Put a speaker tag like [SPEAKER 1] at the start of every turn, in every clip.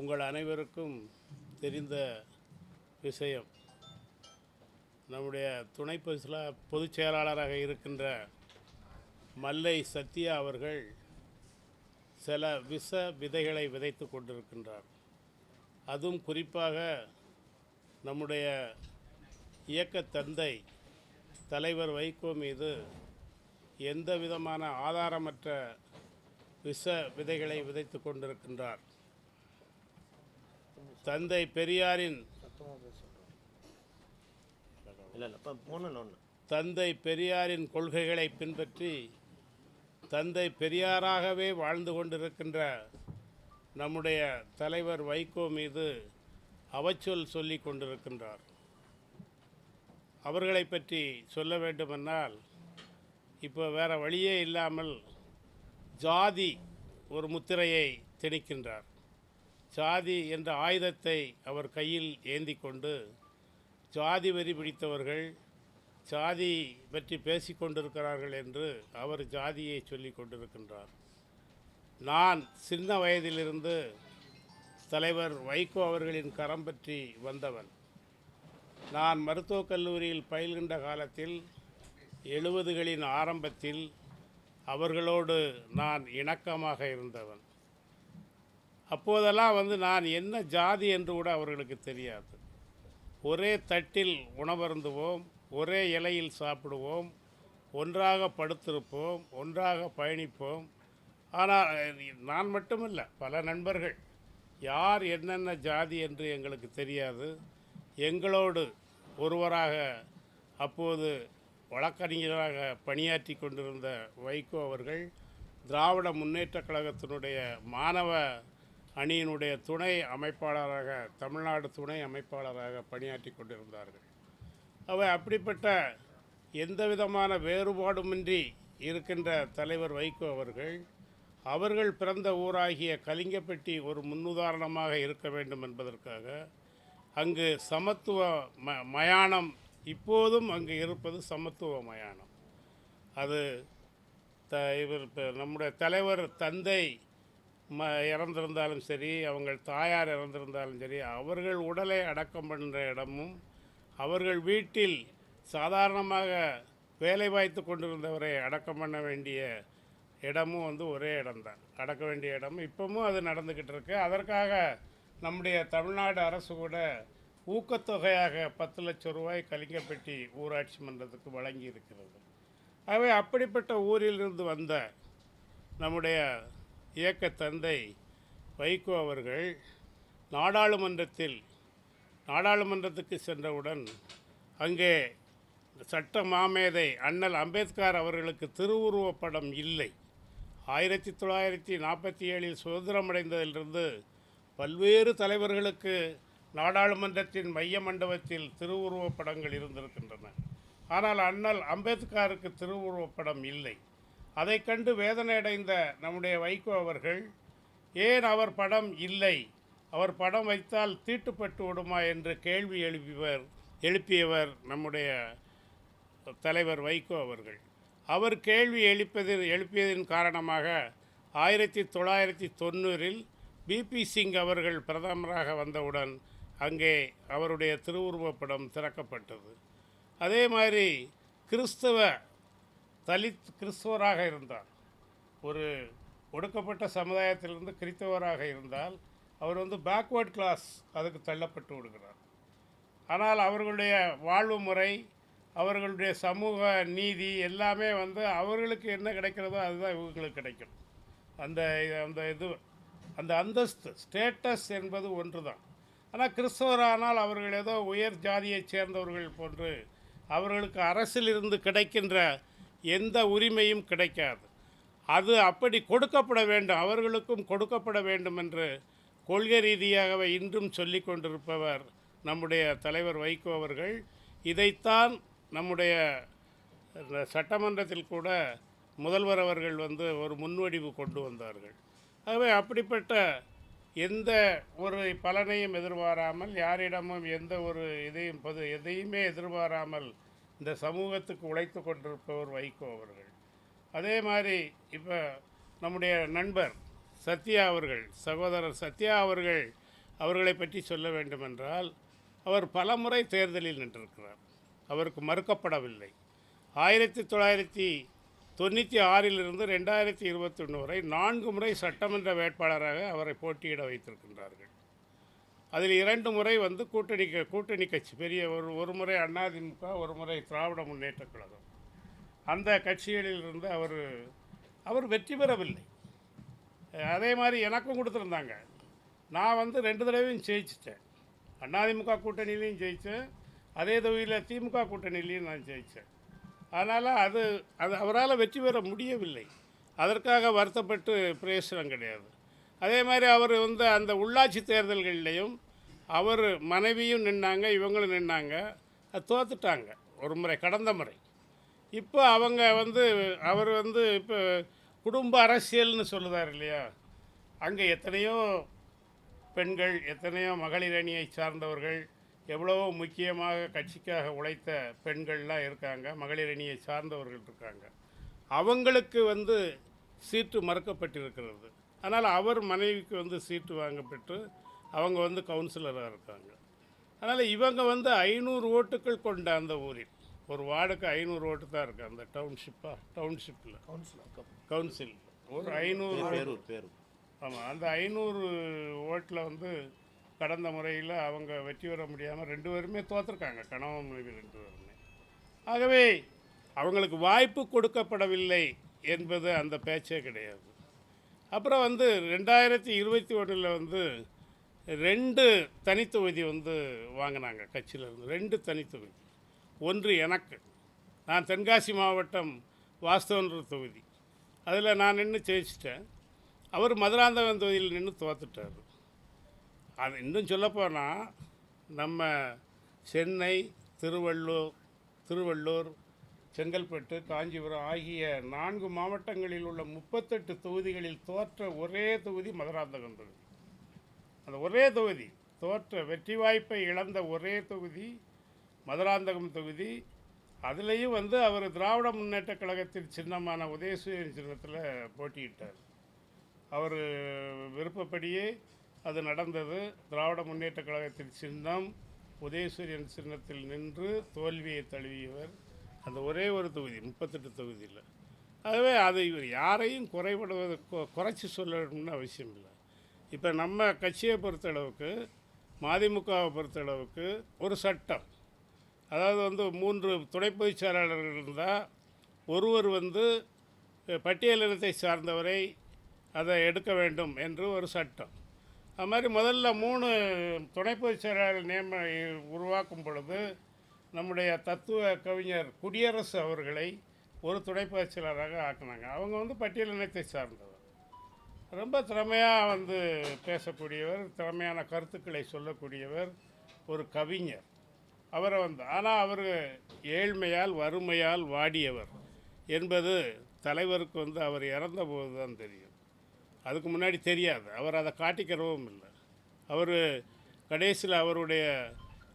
[SPEAKER 1] உங்கள் அனைவருக்கும் தெரிந்த விஷயம். நம்முடைய துணை பொதுச்செயலா பொதுச் செயலாளராக இருக்கின்ற மல்லை சத்யா அவர்கள் சில விஷ விதைகளை விதைத்து கொண்டிருக்கின்றார். அதுவும் குறிப்பாக நம்முடைய இயக்க தந்தை தலைவர் வைகோ மீது எந்த விதமான ஆதாரமற்ற விஷ விதைகளை விதைத்து கொண்டிருக்கின்றார். தந்தை பெரியாரின் தந்தை பெரியாரின் கொள்கைகளை பின்பற்றி தந்தை பெரியாராகவே வாழ்ந்து கொண்டிருக்கின்ற நம்முடைய தலைவர் வைகோ மீது அவச்சொல் சொல்லி கொண்டிருக்கின்றார். அவர்களை பற்றி சொல்ல வேண்டுமென்றால் இப்போ வேற வழியே இல்லாமல் ஜாதி ஒரு முத்திரையை திணிக்கின்றார். சாதி என்ற ஆயுதத்தை அவர் கையில் ஏந்தி கொண்டு சாதி வெறி பிடித்தவர்கள் சாதி பற்றி பேசி கொண்டிருக்கிறார்கள் என்று அவர் ஜாதியை சொல்லி கொண்டிருக்கின்றார். நான் சின்ன வயதிலிருந்து தலைவர் வைகோ அவர்களின் கரம் பற்றி வந்தவன். நான் மருத்துவக் கல்லூரியில் பயில்கின்ற காலத்தில் எழுபதுகளின் ஆரம்பத்தில் அவர்களோடு நான் இணக்கமாக இருந்தவன். அப்போதெல்லாம் வந்து நான் என்ன ஜாதி என்று கூட அவர்களுக்கு தெரியாது. ஒரே தட்டில் உணவருந்துவோம் ஒரே இலையில் சாப்பிடுவோம் ஒன்றாக படுத்திருப்போம் ஒன்றாக பயணிப்போம். ஆனால் நான் மட்டுமில்லை பல நண்பர்கள். யார் என்னென்ன ஜாதி என்று எங்களுக்கு தெரியாது. எங்களோடு ஒருவராக அப்போது வழக்கறிஞராக பணியாற்றி கொண்டிருந்த வைகோ அவர்கள் திராவிட முன்னேற்றக் கழகத்தினுடைய மாணவ அணியினுடைய துணை அமைப்பாளராக தமிழ்நாடு துணை அமைப்பாளராக பணியாற்றி கொண்டிருந்தார்கள். அவை அப்படிப்பட்ட எந்த விதமான வேறுபாடுமின்றி இருக்கின்ற தலைவர் வைகோ அவர்கள் அவர்கள் பிறந்த ஊராகிய கலிங்கப்பட்டி ஒரு முன்னுதாரணமாக இருக்க வேண்டும் என்பதற்காக அங்கு சமத்துவ ம மயானம் இப்போதும் அங்கு இருப்பது சமத்துவ மயானம். அது த இவர் இப்போ நம்முடைய தலைவர் தந்தை ம இறந்திருந்தாலும் சரி அவங்க தாயார் இறந்திருந்தாலும் சரி அவர்கள் உடலை அடக்கம் பண்ணுற இடமும் அவர்கள் வீட்டில் சாதாரணமாக வேலை வாய்த்து கொண்டிருந்தவரை அடக்கம் பண்ண வேண்டிய இடமும் வந்து ஒரே இடம்தான். அடக்க வேண்டிய இடமும் இப்போவும் அது நடந்துக்கிட்டு இருக்கு. அதற்காக நம்முடைய தமிழ்நாடு அரசு கூட ஊக்கத்தொகையாக பத்து லட்சம் ரூபாய் கலிங்கப்பட்டி ஊராட்சி மன்றத்துக்கு வழங்கி இருக்கிறது ஆகவே அப்படிப்பட்ட ஊரிலிருந்து வந்த நம்முடைய இயக்க தந்தை வைகோ அவர்கள் நாடாளுமன்றத்தில் நாடாளுமன்றத்துக்கு சென்றவுடன் அங்கே சட்ட மாமேதை அண்ணல் அம்பேத்கர் அவர்களுக்கு திருவுருவப்படம் இல்லை. ஆயிரத்தி தொள்ளாயிரத்தி நாற்பத்தி ஏழில் சுதந்திரம் அடைந்ததிலிருந்து பல்வேறு தலைவர்களுக்கு நாடாளுமன்றத்தின் மைய மண்டபத்தில் திருவுருவப்படங்கள் இருந்திருக்கின்றன. ஆனால் அண்ணல் அம்பேத்கருக்கு திருவுருவப்படம் இல்லை. அதைக் கண்டு வேதனையடைந்த நம்முடைய வைகோ அவர்கள் ஏன் அவர் படம் இல்லை? அவர் படம் வைத்தால் தீட்டுப்பட்டு விடுமா என்று கேள்வி எழுப்பியவர் எழுப்பியவர் நம்முடைய தலைவர் வைகோ அவர்கள். அவர் கேள்வி எழுப்பதில் எழுப்பியதன் காரணமாக ஆயிரத்தி தொள்ளாயிரத்தி தொண்ணூறில் பிபி சிங் அவர்கள் பிரதமராக வந்தவுடன் அங்கே அவருடைய திருவுருவப் படம் திறக்கப்பட்டது. அதே மாதிரி கிறிஸ்தவ தலித் கிறிஸ்துவராக இருந்தார். ஒரு ஒடுக்கப்பட்ட சமுதாயத்திலிருந்து கிறிஸ்தவராக இருந்தால் அவர் வந்து பேக்வேர்ட் கிளாஸ் அதுக்கு தள்ளப்பட்டு விடுகிறார். ஆனால் அவர்களுடைய வாழ்வு முறை அவர்களுடைய சமூக நீதி எல்லாமே வந்து அவர்களுக்கு என்ன கிடைக்கிறதோ அதுதான் இவங்களுக்கு கிடைக்கும். அந்த அந்த இது அந்த அந்தஸ்து ஸ்டேட்டஸ் என்பது ஒன்று தான் ஆனால் கிறிஸ்தவரானால் அவர்கள் ஏதோ உயர் ஜாதியைச் சேர்ந்தவர்கள் போன்று அவர்களுக்கு அரசிலிருந்து கிடைக்கின்ற எந்த உரிமையும் கிடைக்காது. அது அப்படி கொடுக்கப்பட வேண்டும் அவர்களுக்கும் கொடுக்கப்பட வேண்டும் என்று கொள்கை ரீதியாகவே இன்றும் சொல்லி கொண்டிருப்பவர் நம்முடைய தலைவர் வைகோ அவர்கள். இதைத்தான் நம்முடைய சட்டமன்றத்தில் கூட முதல்வர் அவர்கள் வந்து ஒரு முன்வடிவு கொண்டு வந்தார்கள். ஆகவே அப்படிப்பட்ட எந்த ஒரு பலனையும் எதிர்பாராமல் யாரிடமும் எந்த ஒரு இதையும் பொது எதையுமே எதிர்பாராமல் இந்த சமூகத்துக்கு உழைத்து கொண்டிருப்பவர் வைகோ அவர்கள். அதே மாதிரி இப்போ நம்முடைய நண்பர் சத்யா அவர்கள் சகோதரர் சத்யா அவர்கள் அவர்களை பற்றி சொல்ல வேண்டுமென்றால் அவர் பலமுறை தேர்தலில் நின்றிருக்கிறார். அவருக்கு மறுக்கப்படவில்லை. ஆயிரத்தி தொள்ளாயிரத்தி தொண்ணூற்றி ஆறிலிருந்து ரெண்டாயிரத்தி இருபத்தொன்று வரை நான்கு முறை சட்டமன்ற வேட்பாளராக அவரை போட்டியிட வைத்திருக்கின்றார்கள். அதில் இரண்டு முறை வந்து கூட்டணி கூட்டணி கட்சி பெரிய ஒரு ஒரு முறை அதிமுக ஒரு முறை திராவிட முன்னேற்ற கழகம். அந்த கட்சிகளில் இருந்து அவர் அவர் வெற்றி பெறவில்லை. அதே மாதிரி எனக்கும் கொடுத்துருந்தாங்க. நான் வந்து ரெண்டு தடவையும் ஜெயிச்சிட்டேன். அதிமுக கூட்டணியிலையும் ஜெயித்தேன். அதே தொகுதியில் திமுக கூட்டணியிலையும் நான் ஜெயித்தேன். அதனால் அது அது அவரால் வெற்றி பெற முடியவில்லை. அதற்காக வருத்தப்பட்டு பிரயோசனம் கிடையாது. அதே மாதிரி அவர் வந்து அந்த உள்ளாட்சி தேர்தல்கள்லேயும் அவர் மனைவியும் நின்னாங்க இவங்களும் நின்னாங்க. அது தோத்துட்டாங்க ஒரு முறை கடந்த முறை. இப்போ அவங்க வந்து அவர் வந்து இப்போ குடும்ப அரசியல்னு சொல்லுதார் இல்லையா? அங்கே எத்தனையோ பெண்கள் எத்தனையோ மகளிர் அணியை சார்ந்தவர்கள் எவ்வளவோ முக்கியமாக கட்சிக்காக உழைத்த பெண்கள்லாம் இருக்காங்க மகளிர் அணியை சார்ந்தவர்கள் இருக்காங்க. அவங்களுக்கு வந்து சீட்டு மறுக்கப்பட்டிருக்கிறது. ஆனால் அவர் மனைவிக்கு வந்து சீட்டு வாங்கப்பட்டு அவங்க வந்து கவுன்சிலராக இருக்காங்க. அதனால் இவங்க வந்து ஐநூறு ஓட்டுகள் கொண்ட அந்த ஊரில் ஒரு வார்டுக்கு ஐநூறு ஓட்டு தான் இருக்குது அந்த டவுன்ஷிப்பாக டவுன்ஷிப்பில் கவுன்சில்? ஒரு ஐநூறு
[SPEAKER 2] பேரூர் பேரூர்.
[SPEAKER 1] ஆமாம் அந்த ஐநூறு ஓட்டில் வந்து கடந்த முறையில் அவங்க வெற்றி பெற முடியாமல் ரெண்டு பேருமே தோற்றுருக்காங்க கணவன் மனைவி ரெண்டு பேருமே. ஆகவே அவங்களுக்கு வாய்ப்பு கொடுக்கப்படவில்லை என்பது அந்த பேச்சே கிடையாது. அப்புறம் வந்து ரெண்டாயிரத்தி இருபத்தி ஒன்றில் வந்து ரெண்டு தனித்தொகுதி வந்து வாங்கினாங்க கட்சியிலேருந்து. ரெண்டு தனித்தொகுதி ஒன்று எனக்கு. நான் தென்காசி மாவட்டம் வாஸ்தவன்ற தொகுதி. அதில் நான் நின்று ஜெயிச்சிட்டேன். அவர் மதுராந்தகம் தொகுதியில் நின்று தோத்துட்டார். அது இன்னும் சொல்லப்போனால் நம்ம சென்னை திருவள்ளூர் திருவள்ளூர் செங்கல்பட்டு காஞ்சிபுரம் ஆகிய நான்கு மாவட்டங்களில் உள்ள முப்பத்தெட்டு தொகுதிகளில் தோற்ற ஒரே தொகுதி மதுராந்தகம் தொகுதி. அந்த ஒரே தொகுதி தோற்ற வெற்றி வாய்ப்பை இழந்த ஒரே தொகுதி மதுராந்தகம் தொகுதி. அதுலேயும் வந்து அவர் திராவிட முன்னேற்றக் கழகத்தின் சின்னமான உதயசூரியன் சின்னத்தில் போட்டியிட்டார். அவர் விருப்பப்படியே அது நடந்தது. திராவிட முன்னேற்றக் கழகத்தின் சின்னம் உதயசூரியன் சின்னத்தில் நின்று தோல்வியை தழுவியவர். அந்த ஒரே ஒரு தொகுதி முப்பத்தெட்டு தொகுதியில். அதுவே அது இவர் யாரையும் குறைபடுவது குறைச்சி சொல்லணும்னு அவசியம் இல்லை. இப்போ நம்ம கட்சியை பொறுத்தளவுக்கு மதிமுகவை பொறுத்தளவுக்கு ஒரு சட்டம். அதாவது வந்து மூன்று துணை பொதுச் செயலாளர்கள் இருந்தால் ஒருவர் வந்து பட்டியலினத்தை சார்ந்தவரை அதை எடுக்க வேண்டும் என்று ஒரு சட்டம். அது மாதிரி முதல்ல மூணு துணை பொதுச் செயலாளர் நியம உருவாக்கும் பொழுது நம்முடைய தத்துவ கவிஞர் குடியரசு அவர்களை ஒரு துணை பொதுச் ஆக்குனாங்க. அவங்க வந்து பட்டியல் இனத்தை சார்ந்தவர். ரொம்ப திறமையாக வந்து பேசக்கூடியவர் திறமையான கருத்துக்களை சொல்லக்கூடியவர் ஒரு கவிஞர். அவரை வந்து ஆனால் அவர் ஏழ்மையால் வறுமையால் வாடியவர் என்பது தலைவருக்கு வந்து அவர் இறந்தபோது தான் தெரியும். அதுக்கு முன்னாடி தெரியாது. அவர் அதை காட்டிக்கிறவும் இல்லை. அவர் கடைசியில் அவருடைய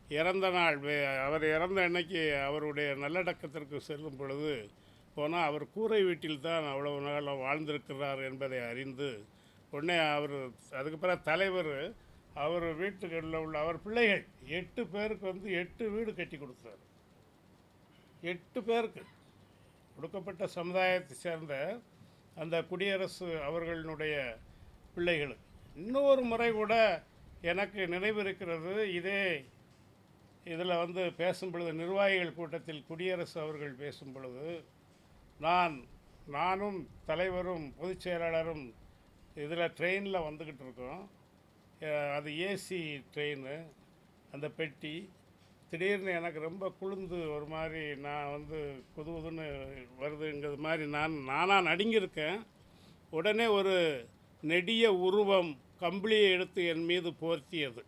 [SPEAKER 1] இறந்த நாள் வே- அவர் இறந்த அன்னைக்கு அவருடைய நல்லடக்கத்திற்கு செல்லும் பொழுது போனால் அவர் கூரை வீட்டில் தான் அவ்வளவு நாள் வாழ்ந்திருக்கிறார் என்பதை அறிந்து உடனே அவர் அதுக்கு பிறகு தலைவர் அவர் வீட்டுகளில் உள்ள அவர் பிள்ளைகள் எட்டு பேருக்கு வந்து எட்டு வீடு கட்டி கொடுத்தார். எட்டு பேருக்கு. கொடுக்கப்பட்ட சமுதாயத்தை சேர்ந்த அந்த குடியரசு அவர்களுடைய பிள்ளைகளுக்கு. இன்னொரு முறை கூட எனக்கு நினைவு இருக்கிறது இதே இதில் வந்து பேசும் பொழுது நிர்வாகிகள் கூட்டத்தில் குடியரசு அவர்கள் பேசும் பொழுது நான் நானும் தலைவரும் பொதுச் செயலாளரும் இதில் ட்ரெயினில் வந்துக்கிட்டு இருக்கோம். அது ஏசி ட்ரெயின் அந்த பெட்டி. திடீர்னு எனக்கு ரொம்ப குளிர்ந்து ஒரு மாதிரி நான் வந்து குதுகுதுன்னு வருதுங்கிறது மாதிரி நான் நானாக நடுங்கியிருக்கேன். உடனே ஒரு நெடிய உருவம் கம்பளியை எடுத்து என் மீது போர்த்தியது.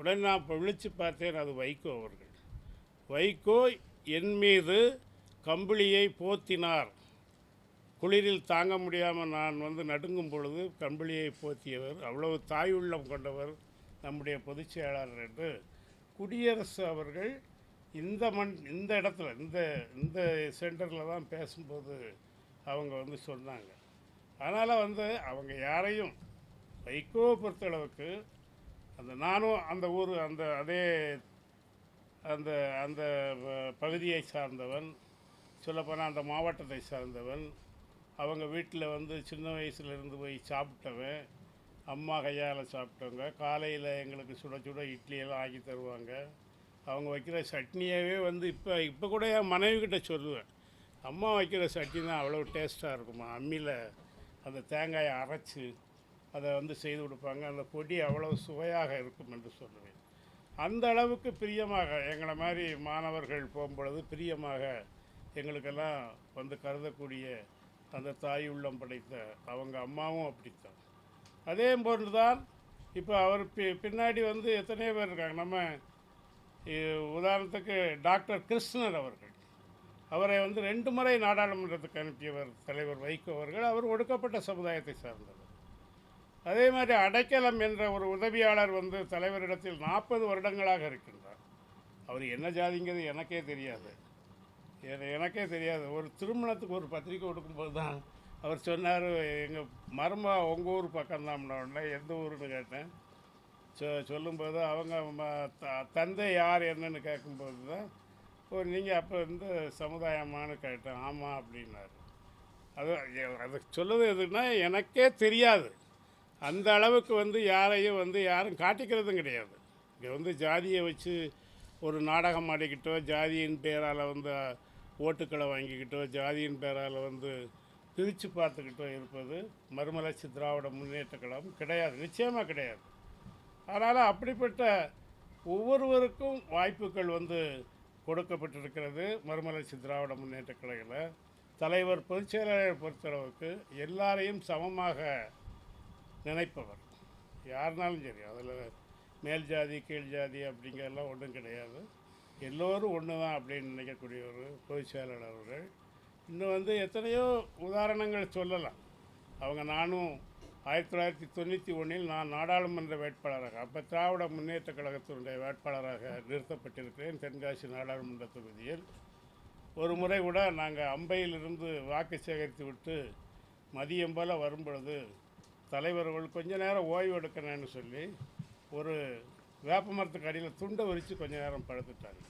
[SPEAKER 1] உடனே நான் இப்போ விழித்து பார்த்தேன் அது வைகோ அவர்கள். வைகோ என் மீது கம்பளியை போத்தினார். குளிரில் தாங்க முடியாமல் நான் வந்து நடுங்கும் பொழுது கம்பளியை போத்தியவர் அவ்வளவு தாயுள்ளம் கொண்டவர் நம்முடைய பொதுச் செயலாளர் என்று குடியரசு அவர்கள் இந்த மண் இந்த இடத்துல இந்த இந்த சென்டரில் தான் பேசும்போது அவங்க வந்து சொன்னாங்க. அதனால் வந்து அவங்க யாரையும் வைகோவை பொறுத்தளவுக்கு அந்த நானும் அந்த ஊர் அந்த அதே அந்த அந்த பகுதியை சார்ந்தவன் சொல்லப்போனால் அந்த மாவட்டத்தை சார்ந்தவன் அவங்க வீட்டில் வந்து சின்ன வயசுல இருந்து போய் சாப்பிட்டவன் அம்மா கையால் சாப்பிட்டவங்க காலையில் எங்களுக்கு சுட சுட இட்லியெல்லாம் ஆக்கி தருவாங்க. அவங்க வைக்கிற சட்னியாகவே வந்து இப்போ இப்போ கூட என் மனைவிக்கிட்ட சொல்லுவேன் அம்மா வைக்கிற சட்னி தான் அவ்வளோ டேஸ்ட்டாக இருக்குமா? அம்மியில் அந்த தேங்காயை அரைச்சி அதை வந்து செய்து கொடுப்பாங்க. அந்த பொடி அவ்வளோ சுவையாக இருக்கும் என்று சொல்லுவேன். அந்த அளவுக்கு பிரியமாக எங்களை மாதிரி மாணவர்கள் போகும்பொழுது பிரியமாக எங்களுக்கெல்லாம் வந்து கருதக்கூடிய அந்த தாய் உள்ளம் படைத்த அவங்க அம்மாவும் அப்படித்தான். அதே போன்று தான் இப்போ அவர் பி பின்னாடி வந்து எத்தனையோ பேர் இருக்காங்க. நம்ம உதாரணத்துக்கு டாக்டர் கிருஷ்ணர் அவர்கள். அவரை வந்து ரெண்டு முறை நாடாளுமன்றத்துக்கு அனுப்பியவர் தலைவர் வைகோ அவர்கள். அவர் ஒடுக்கப்பட்ட சமுதாயத்தை சார்ந்தவர். அதே மாதிரி அடைக்கலம் என்ற ஒரு உதவியாளர் வந்து தலைவரிடத்தில் நாற்பது வருடங்களாக இருக்கின்றார். அவர் என்ன ஜாதிங்கிறது எனக்கே தெரியாது. எனக்கே தெரியாது. ஒரு திருமணத்துக்கு ஒரு பத்திரிக்கை கொடுக்கும்போது தான் அவர் சொன்னார் எங்கள் மருமா உங்கள் ஊர் பக்கம்தான் உடனே எந்த ஊருன்னு கேட்டேன். சொ சொல்லும்போது அவங்க த- தந்தை யார் என்னன்னு கேட்கும்போது தான் ஓ நீங்கள் அப்போ வந்து சமுதாயமானு கேட்டேன். ஆமாம் அப்படின்னாரு. அது அது சொல்லுது எதுன்னா எனக்கே தெரியாது. அந்த அளவுக்கு வந்து யாரையும் வந்து யாரும் காட்டிக்கிறதும் கிடையாது. இங்கே வந்து ஜாதியை வச்சு ஒரு நாடகம் ஆடிக்கிட்டோ ஜாதியின் பேரால் வந்து ஓட்டுக்களை வாங்கிக்கிட்டோ ஜாதியின் பேரால் வந்து பிரித்து பார்த்துக்கிட்டோ இருப்பது மறுமலர்ச்சி திராவிட முன்னேற்ற கழகம் கிடையாது நிச்சயமாக கிடையாது. அதனால் அப்படிப்பட்ட ஒவ்வொருவருக்கும் வாய்ப்புகள் வந்து கொடுக்கப்பட்டிருக்கிறது மறுமலர்ச்சி திராவிட முன்னேற்ற கழகத்தில். தலைவர் பொதுச்செயலாளரை பொறுத்தளவுக்கு எல்லாரையும் சமமாக நினைப்பவர். யாருனாலும் சரி அதில் மேல் ஜாதி கீழ் ஜாதி அப்படிங்கிறதெல்லாம் ஒன்றும் கிடையாது. எல்லோரும் ஒன்று தான் அப்படின்னு நினைக்கக்கூடிய ஒரு பொதுச் செயலாளர் அவர்கள். இன்னும் வந்து எத்தனையோ உதாரணங்கள் சொல்லலாம். அவங்க நானும் ஆயிரத்தி தொள்ளாயிரத்தி தொண்ணூற்றி ஒன்றில் நான் நாடாளுமன்ற வேட்பாளராக அப்போ திராவிட முன்னேற்ற கழகத்தினுடைய வேட்பாளராக நிறுத்தப்பட்டிருக்கிறேன் தென்காசி நாடாளுமன்ற தொகுதியில். ஒரு முறை கூட நாங்கள் அம்பையிலிருந்து வாக்கு சேகரித்து விட்டு மதியம் போல் வரும்பொழுது தலைவர்கள் கொஞ்ச நேரம் ஓய்வு எடுக்கணும்னு சொல்லி ஒரு வேப்ப மரத்துக்கு அடியில் துண்டை விரித்து கொஞ்ச நேரம் படுத்துட்டாங்க.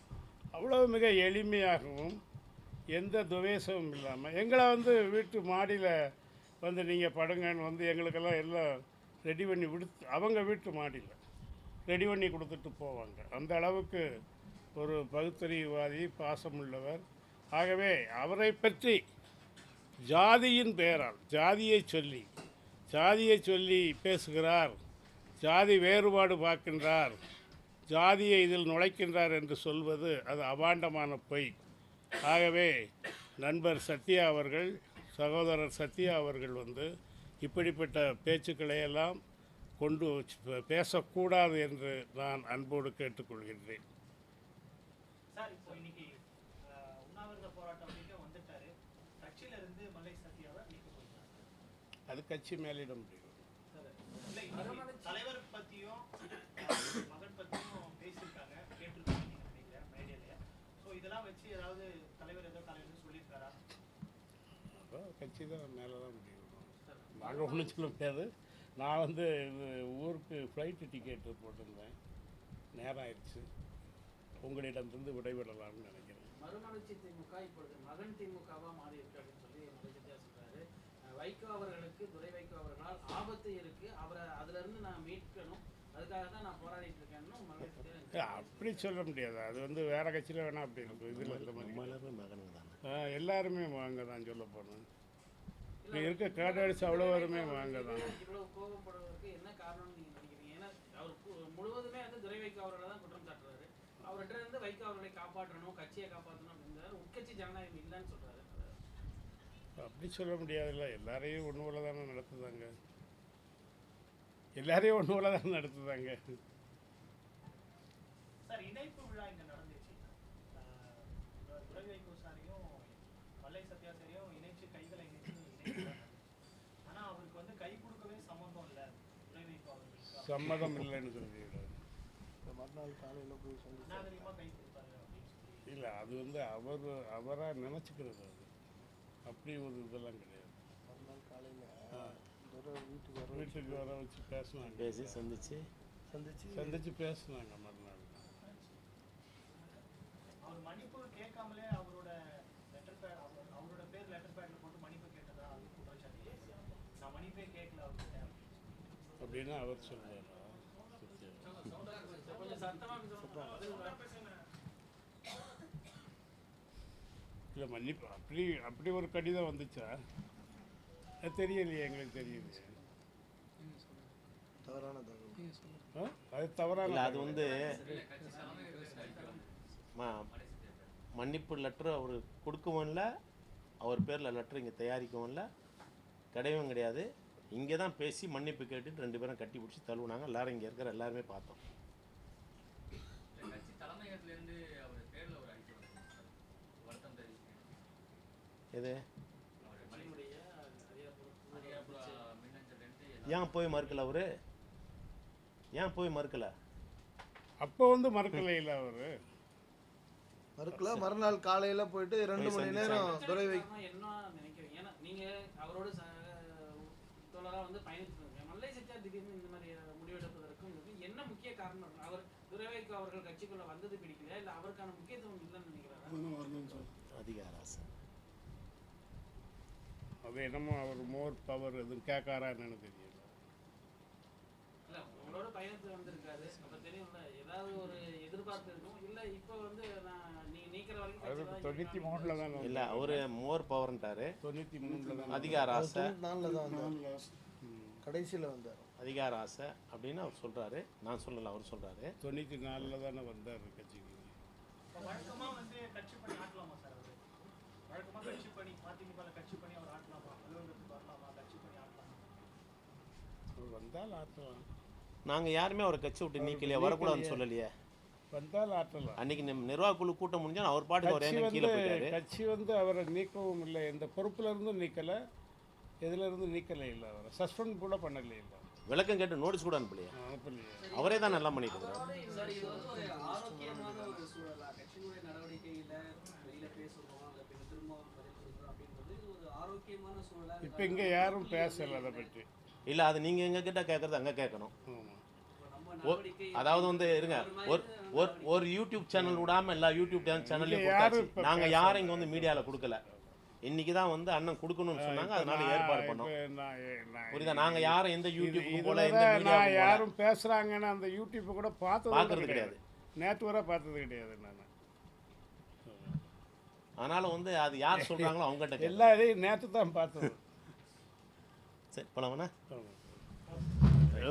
[SPEAKER 1] அவ்வளோ மிக எளிமையாகவும் எந்த துவேஷமும் இல்லாமல் எங்களை வந்து வீட்டு மாடியில் வந்து நீங்கள் படுங்கன்னு வந்து எங்களுக்கெல்லாம் எல்லாம் ரெடி பண்ணி விடுத்து அவங்க வீட்டு மாடியில் ரெடி பண்ணி கொடுத்துட்டு போவாங்க. அந்த அளவுக்கு ஒரு பகுத்தறிவுவாதி பாசமுள்ளவர். ஆகவே அவரை பற்றி ஜாதியின் பெயரால் ஜாதியை சொல்லி ஜாதியை சொல்லி பேசுகிறார் ஜாதி வேறுபாடு பார்க்கின்றார் ஜாதியை இதில் நுழைக்கின்றார் என்று சொல்வது அது அபாண்டமான பொய். ஆகவே நண்பர் சத்யா அவர்கள் சகோதரர் சத்யா அவர்கள் வந்து இப்படிப்பட்ட பேச்சுக்களை எல்லாம் கொண்டு பேசக்கூடாது என்று நான் அன்போடு கேட்டுக்கொள்கின்றேன்
[SPEAKER 3] சார் இப்போ இன்னைக்கு அஹ், உண்ணாவிரத போராட்டம் முடிக்க வந்துட்டாரு கட்சியில இருந்து மல்லை சத்யாவை நீக்க போயிட்டாங்க
[SPEAKER 1] அது கட்சி மேலிட முடியும்
[SPEAKER 3] தலைவர் பத்தியும் அஹ், மகன் பத்தியும் பேசியிருக்காங்க கேட்டிருக்காங்க நீங்க நினைக்கிறேன் மேடையில ஸோ இதெல்லாம் வச்சு ஏதாவது தலைவர் ஏதோ தலைவர் சொல்லியிருக்காரா?
[SPEAKER 1] அதான் கட்சி தான் மேலே தான் முடியும் நாங்கள் ஒன்றும் சொல்ல முடியாது. நான் வந்து இது ஊருக்கு ஃப்ளைட்டு டிக்கெட் போட்டிருந்தேன். நேரம் ஆயிடுச்சு உங்களிடமிருந்து விடைபெறலாம்னு நினைக்கிறேன்.
[SPEAKER 4] மறுமலர்ச்சி திமுக இப்பொழுது மகன் திமுகவா மாறி இருக்கு அப்படின்னு சொல்லி மலைசத்தியா சொல்றாரு அஹ் வைகோ அவர்களுக்கு துரை வைகோ அவர்களால் ஆபத்து இருக்கு. அவரை அதுல இருந்து நான் மீட்கணும். அதுக்காக தான் நான் போராடிட்டு இருக்கேன்னு
[SPEAKER 1] அப்படி சொல்ல முடியாது. அது வந்து வேற கட்சியில் வேணால் அப்படி இருக்கும் இதில் இந்த மாதிரி. எல்லாருமே வாங்க தான் சொல்ல போனோம் இங்கே இருக்க கேட்டடிச்சு அவ்வளோ பேருமே வாங்க தான்.
[SPEAKER 4] இவ்வளவு கோபப்படுவதற்கு என்ன காரணம்னு நீங்க நினைக்கிறீங்க? ஏன்னா அவர் முழுவதுமே வந்து துரை வைகோ அவர்களை தான் குற்றம் சாட்டுறாரு. அவர்கிட்ட இருந்து வைகோ அவர்களை காப்பாற்றணும் கட்சியை காப்பாற்றணும் அப்படின்றாரு உட்கட்சி ஜனநாயகம் இல்லைன்னு சொல்றாரு.
[SPEAKER 1] அப்படி சொல்ல முடியாதுல்ல. எல்லாரையும் ஒன்று போல தானே நடத்துதாங்க. எல்லாரையும் ஒன்று போல தானே நடத்துதாங்க.
[SPEAKER 3] சார் இணைப்பு விழா இங்க நடந்துச்சு. மல்லை இணைச்சு கைகளை இணைச்சு அவருக்கு வந்து கை கொடுக்கவே சம்மந்தம் இல்ல.
[SPEAKER 1] சம்மதம் இல்லைன்னு
[SPEAKER 3] கை கொடுத்தாரு அப்படின்னு சொல்லி.
[SPEAKER 1] இல்லை அது வந்து அவர் அவராக நினச்சிக்கிறது அது. அப்படி ஒரு இதெல்லாம் கிடையாது. ஆ. வீட்டுக்கு வர வச்சு பேசினாங்க
[SPEAKER 2] பேசி சந்திச்சு
[SPEAKER 5] சந்திச்சு
[SPEAKER 1] சந்தித்து பேசினாங்க மறுநாள்.
[SPEAKER 3] அவர் மன்னிப்பு கேட்காமலே அவரோட லெட்டர் பேட் அவர் அவரோட பேர் லெட்டர் பேட்ல போட்டு மன்னிப்பு கேட்டதா குற்றச்சாட்டு நான் மன்னிப்பே கேட்கல அவர்கிட்ட
[SPEAKER 1] அப்படின்னு அவர் சொல்வார்
[SPEAKER 4] கொஞ்சம் சத்தமா
[SPEAKER 1] இல்லை மன்னிப்பு. அப்படி அப்படி ஒரு கடிதம் வந்துச்சா? அது தெரியலையே எங்களுக்கு தெரியுது.
[SPEAKER 5] தவறான தகவல்.
[SPEAKER 1] ஆ? அது தவறான
[SPEAKER 2] இல்லை அது. வந்து ம- மன்னிப்பு லெட்ரு அவர் கொடுக்கவும் இல்லை அவர் பேரில் லெட்ரு இங்கே தயாரிக்கவும் இல்லை கிடையவும் கிடையாது. இங்கே தான் பேசி மன்னிப்பு கேட்டுட்டு ரெண்டு பேரும் கட்டி பிடிச்சி தழுவுனாங்க. எல்லாரும் இங்கே இருக்கிற எல்லாருமே பார்த்தோம்.
[SPEAKER 6] தலைமையகத்திலேருந்து
[SPEAKER 2] எது? ஏன் போய் மறுக்கல அவரு? ஏன் போய் மறுக்கல?
[SPEAKER 1] அப்போ வந்து மறுக்கலை இல்லை அவர்.
[SPEAKER 5] மறுக்கல. மறுநாள் காலையில போயிட்டு ரெண்டு மணி நேரம் துறை
[SPEAKER 4] என்ன நினைக்கிறீங்க? ஏன்னா நீங்க அவரோட ச- தோழரா வந்து பயணிச்சிருக்கீங்க. மல்லை சத்யா திடீர்னு இந்த மாதிரி முடிவெடுப்பதற்கும் என்ன முக்கிய காரணம்? அவர் துரைவைக்கு அவர்கள் கட்சிக்குள்ள வந்தது பிடிக்கலையா? இல்ல அவருக்கான முக்கியத்துவம் இல்லைன்னு நினைக்கிறாரா?
[SPEAKER 2] அதிகார ஆசை
[SPEAKER 1] அது என்னமோ அவர் மோர் பவர் எதுவும் கேட்காரான்னு தெரியல.
[SPEAKER 4] இல்ல உங்களோட பயணத்துக்கு வந்திருக்காரு அப்ப தெரியும்ல ஏதாவது ஒரு எதிர்பார்ப்பு இருக்கும்? இல்ல இப்ப வந்து நான் நீங்க நீக்கிற வரைக்கும்
[SPEAKER 1] அது
[SPEAKER 4] கட்சி தான்
[SPEAKER 1] தொண்ணூற்றி. மூணில் தான்
[SPEAKER 2] இல்லை அவரு மோர் பவர்ன்ட்டாரு.
[SPEAKER 1] தொண்ணூற்றி மூணில் தான்
[SPEAKER 2] அதிகார ஆசை.
[SPEAKER 5] நாளில் தான் வந்தார். கடைசியில வந்தார்.
[SPEAKER 2] அதிகார ஆசை அப்படின்னு அவர் சொல்றாரு. நான் சொல்லல அவர் சொல்றாரு.
[SPEAKER 1] தொண்ணூற்றி நாலில் தானே வந்தார் கட்சிக்கு.
[SPEAKER 3] இப்போ வழக்கமா வந்து கட்சி பண்ணி ஆட்டலாமா சார் அவரு வழக்கமா கட்சி பண்ணி அதிமுக கட்சி பண்ணி அவர் ஆட்டலாமா அலுவலகத்துக்கு வரலாமா கட்சி பண்ணி ஆட்டலாமா
[SPEAKER 1] அவர் வந்தால் ஆட்டலாம்
[SPEAKER 2] நாங்க யாருமே அவரை கட்சி விட்டு நீக்கலையே வரக்கூடாதுன்னு சொல்லலையே.
[SPEAKER 1] வந்தால் ஆட்டலாம்
[SPEAKER 2] அன்னைக்கு நிர்வாக குழு கூட்டம் முடிஞ்சா அவர் பாட்டுக்கு அவர் கீழே
[SPEAKER 1] வந்து
[SPEAKER 2] போயிட்டாரு.
[SPEAKER 1] கட்சி வந்து அவரை நீக்கவும் இல்லை. எந்த பொறுப்புல இருந்தும் நீக்கலை. எதுல இருந்தும் நீக்கலை இல்லை அவரை. சஸ்பெண்ட் கூட பண்ணலை இல்லை.
[SPEAKER 2] விளக்கம் கேட்டு நோட்டீஸ் கூட அனுப்பலையே.
[SPEAKER 1] அனுப்பலையே.
[SPEAKER 2] அவரே தான் நல்லா பண்ணிட்டு
[SPEAKER 1] இப்போ இங்கே யாரும் பேசலை அதை பற்றி
[SPEAKER 2] இல்ல அது நீங்க எங்க கிட்ட கேட்கறது அங்க கேட்கணும் அதாவது வந்து இருங்க ஒரு ஒரு ஒரு யூடியூப் சேனல் விடாம எல்லா யூடியூப் சேனல்லையும் கொடுத்தாச்சு. நாங்க. யாரும் இங்க வந்து மீடியால கொடுக்கல. இன்னைக்கு தான் வந்து அண்ணன் கொடுக்கணும்னு சொன்னாங்க அதனால ஏற்பாடு பண்ணோம். புரியுதா? நாங்க யாரும் எந்த யூடியூப் போல எந்த போல.
[SPEAKER 1] யாரும் பேசுறாங்கன்னு அந்த யூடியூப் கூட பார்த்தது
[SPEAKER 2] பார்க்கறது
[SPEAKER 1] கூட கிடையாது. நேற்று வரை பார்த்தது கிடையாது நான்.
[SPEAKER 2] அதனால வந்து அது யார் சொல்றாங்களோ அவங்ககிட்ட கேட்கணும்.
[SPEAKER 1] எல்லாரையும் நேற்று தான் பார்த்தது.
[SPEAKER 2] சரி போலாமண்ணா
[SPEAKER 1] ஆமாம்.